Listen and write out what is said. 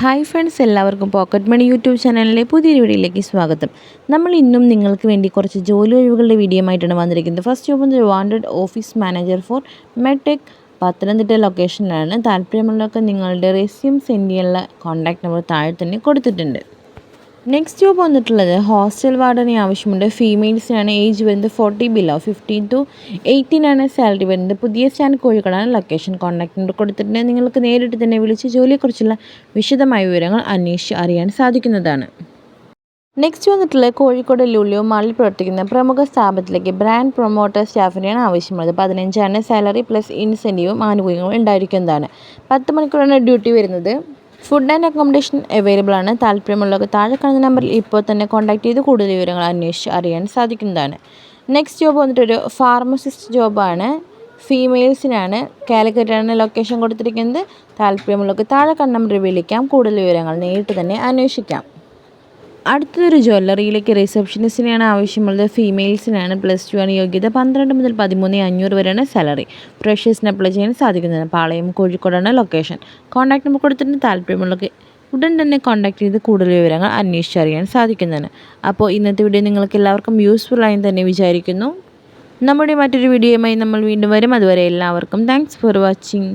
Hi friends എല്ലാവർക്കും pocket money YouTube ചാനലിലെ പുതിയൊരു വീഡിയോയിലേക്ക് സ്വാഗതം. നമ്മൾ ഇന്നും നിങ്ങൾക്ക് വേണ്ടി കുറച്ച് ജോലി ഒഴിവുകളുടെ വീഡിയോ ആയിട്ടാണ് വന്നിരിക്കുന്നത് ഫസ്റ്റ് ജോബ് എന്നത് wanted office manager for Medtech Pathanamthitta ലൊക്കേഷനിലാണ് താല്പര്യമുള്ളവർക്ക് നിങ്ങളുടെ റെസ്യൂം സെൻഡ് ചെയ്യാനുള്ള കോൺടാക്ട് നമ്പർ താഴെ തന്നെ കൊടുത്തിട്ടുണ്ട്. നെക്സ്റ്റ് ജോബ് വന്നിട്ടുള്ളത് ഹോസ്റ്റൽ വാർഡനെ ആവശ്യമുണ്ട്. ഫീമെയിൽസിനാണ് ഏജ് വരുന്നത് forty below fifteen to eighteen ആണ് സാലറി വരുന്നത്. പുതിയ സ്റ്റാൻഡ് കോഴിക്കോടാണ് ലൊക്കേഷൻ കോൺടാക്ട് നമ്പർ കൊടുത്തിട്ടുണ്ട്. നിങ്ങൾക്ക് നേരിട്ട് തന്നെ വിളിച്ച് ജോലിയെക്കുറിച്ചുള്ള വിശദമായ വിവരങ്ങൾ അന്വേഷിച്ച് അറിയാൻ സാധിക്കുന്നതാണ്. നെക്സ്റ്റ് വന്നിട്ടുള്ളത് കോഴിക്കോട് ലുലിയോ മാളിൽ പ്രവർത്തിക്കുന്ന പ്രമുഖ സ്ഥാപനത്തിലേക്ക് ബ്രാൻഡ് പ്രൊമോട്ടർ സ്റ്റാഫിനെയാണ് ആവശ്യമുള്ളത്. പതിനഞ്ചാണ് സാലറി പ്ലസ് ഇൻസെന്റീവും ആനുകൂല്യങ്ങളും ഉണ്ടായിരിക്കുന്നതാണ്. പത്ത് മണിക്കൂറാണ് ഡ്യൂട്ടി വരുന്നത്. ഫുഡ് ആൻഡ് അക്കോമഡേഷൻ അവൈലബിൾ ആണ്. താല്പര്യമുള്ളവർക്ക് താഴെ കാണുന്ന നമ്പറിൽ ഇപ്പോൾ തന്നെ കോൺടാക്ട് ചെയ്ത് കൂടുതൽ വിവരങ്ങൾ അന്വേഷിച്ച് അറിയാൻ സാധിക്കുന്നതാണ്. നെക്സ്റ്റ് ജോബ് വന്നിട്ടൊരു ഫാർമസിസ്റ്റ് ജോബാണ് ഫീമെയിൽസിനാണ് കാലിക്കറ്റാണ് ലൊക്കേഷൻ കൊടുത്തിരിക്കുന്നത്. താല്പര്യമുള്ളവർക്ക് താഴെ കാണുന്ന നമ്പറിൽ വിളിക്കാം. കൂടുതൽ വിവരങ്ങൾ നേരിട്ട് തന്നെ അന്വേഷിക്കാം. അടുത്തൊരു ജ്വല്ലറിയിലേക്ക് റിസപ്ഷനിസ്റ്റിനെയാണ് ആവശ്യമുള്ളത്. ഫീമെയിൽസിനാണ് പ്ലസ് ടു ആണ് യോഗ്യത. പന്ത്രണ്ട് മുതൽ പതിമൂന്ന് അഞ്ഞൂറ് വരെയാണ് സാലറി ഫ്രഷേഴ്സിന് അപ്ലൈ ചെയ്യാൻ സാധിക്കുന്നത്. പാളയം കോഴിക്കോടാണ് ലൊക്കേഷൻ കോൺടാക്ട് നമ്പർ കൊടുത്തിട്ട് താല്പര്യമുള്ളവർക്ക് ഉടൻ തന്നെ കോൺടാക്ട് ചെയ്ത് കൂടുതൽ വിവരങ്ങൾ അന്വേഷിച്ചറിയാൻ സാധിക്കുന്നതാണ്. അപ്പോൾ ഇന്നത്തെ വീഡിയോ നിങ്ങൾക്ക് എല്ലാവർക്കും യൂസ്ഫുൾ ആയി തന്നെ വിചാരിക്കുന്നു. നമ്മുടെ മറ്റൊരു വീഡിയോയുമായി നമ്മൾ വീണ്ടും വരും. അതുവരെ എല്ലാവർക്കും താങ്ക്സ് ഫോർ വാച്ചിങ്